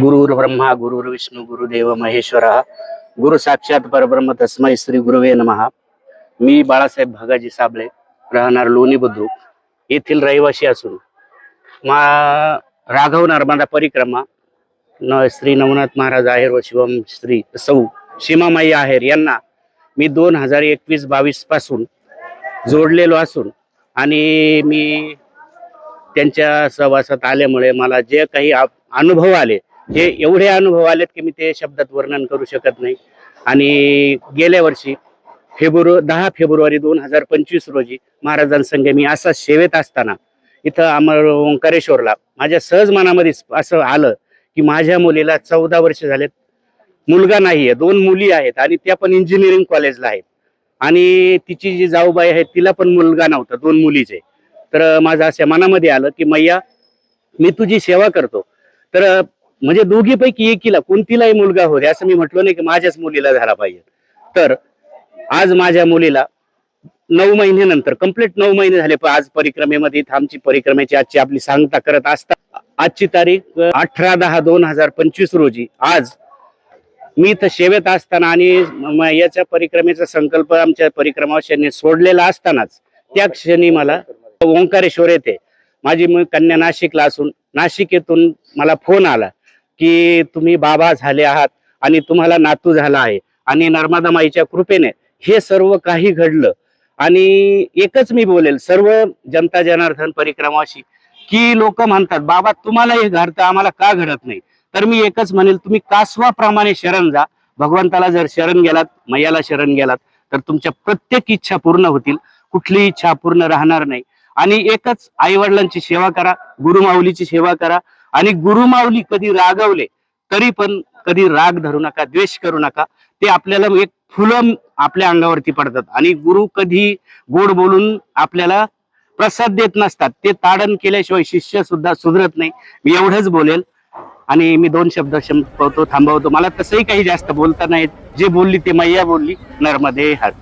गुरुर् ब्रह्मा गुरुर विष्णू गुरुदेव महेश्वर गुरु साक्षात परब्रह्म तस्मै श्री गुरुवे नमहा. मी बाळासाहेब भागाजी साबळे राहणार लोणी बुद्रुक येथील रहिवासी असून. मा राघव नर्मदा परिक्रमा न श्री नवनाथ महाराज आहेर व शिवम श्री सौ सीमामाई आहेर यांना मी दोन हजार एकवीस बावीसपासून जोडलेलो असून आणि मी त्यांच्या सहवासात आल्यामुळे मला जे काही आप- अनुभव आले. हे एवढे अनुभव आलेत की मी ते शब्दात वर्णन करू शकत नाही. आणि गेल्या वर्षी फेब्रुवारी दहा फेब्रुवारी दोन हजार पंचवीस रोजी महाराजांसंग मी असा सेवेत असताना इथं अमर ओंकारेश्वरला माझ्या सहज मनामध्ये असं आलं की माझ्या मुलीला चौदा वर्ष झालेत. मुलगा नाहीये दोन मुली आहेत आणि त्या पण इंजिनिअरिंग कॉलेजला आहेत. आणि तिची जी जाऊबाई आहे तिला पण मुलगा नव्हता दोन मुलीचे. तर माझं असं मनामध्ये आलं की मैया मी तुझी सेवा करतो. तर म्हणजे दोघीपैकी एकीला कोणतीलाही मुलगा होते असं मी म्हटलो नाही की माझ्याच मुलीला झाला पाहिजे. तर आज माझ्या मुलीला नऊ महिन्यानंतर कंप्लीट नऊ महिने झाले पण आज परिक्रमेमध्ये आमची परिक्रमेची आजची आपली सांगता करत असता आजची तारीख अठरा दहा दोन हजार पंचवीस रोजी. आज मी इथं सेवेत असताना आणि याच्या परिक्रमेचा संकल्प आमच्या परिक्रमावाशांनी सोडलेला असतानाच त्या क्षणी मला ओंकारेश्वर येते माझी मु- कन्या नाशिकला असून नाशिक येथून मला फोन आला की तुम्ही बाबा झाले आहात आणि तुम्हाला नातू झाला आहे आणि नर्मदा माईच्या कृपेने हे सर्व काही घडलं. आणि एकच मी बोलेल सर्व जनता जनार्दन परिक्रमाशी की लोक म्हणतात बाबा तुम्हाला हे घडतं आम्हाला का घडत नाही? तर मी एकच म्हणेल तुम्ही कासवाप्रमाणे शरण जा. भगवंताला जर शरण गेलात मैयाला शरण गेलात तर तुमच्या प्रत्येक इच्छा पूर्ण होतील. कुठली इच्छा पूर्ण राहणार नाही. आणि एकच आई वडिलांची सेवा करा गुरुमाऊलीची सेवा करा. आणि गुरुमाऊली कधी रागवले तरी पण कधी राग धरू नका द्वेष करू नका. ते आपल्याला एक फुलं आपल्या अंगावरती पडतात. आणि गुरु कधी गोड बोलून आपल्याला प्रसाद देत नसतात. ते ताडण केल्याशिवाय शिष्य सुद्धा सुधरत नाही. मी एवढंच बोलेल. आणि मी दोन शब्द संपवतो थांबवतो. मला तसंही काही जास्त बोलता नाही जे बोलली ते मैया बोलली. नर्मदे हात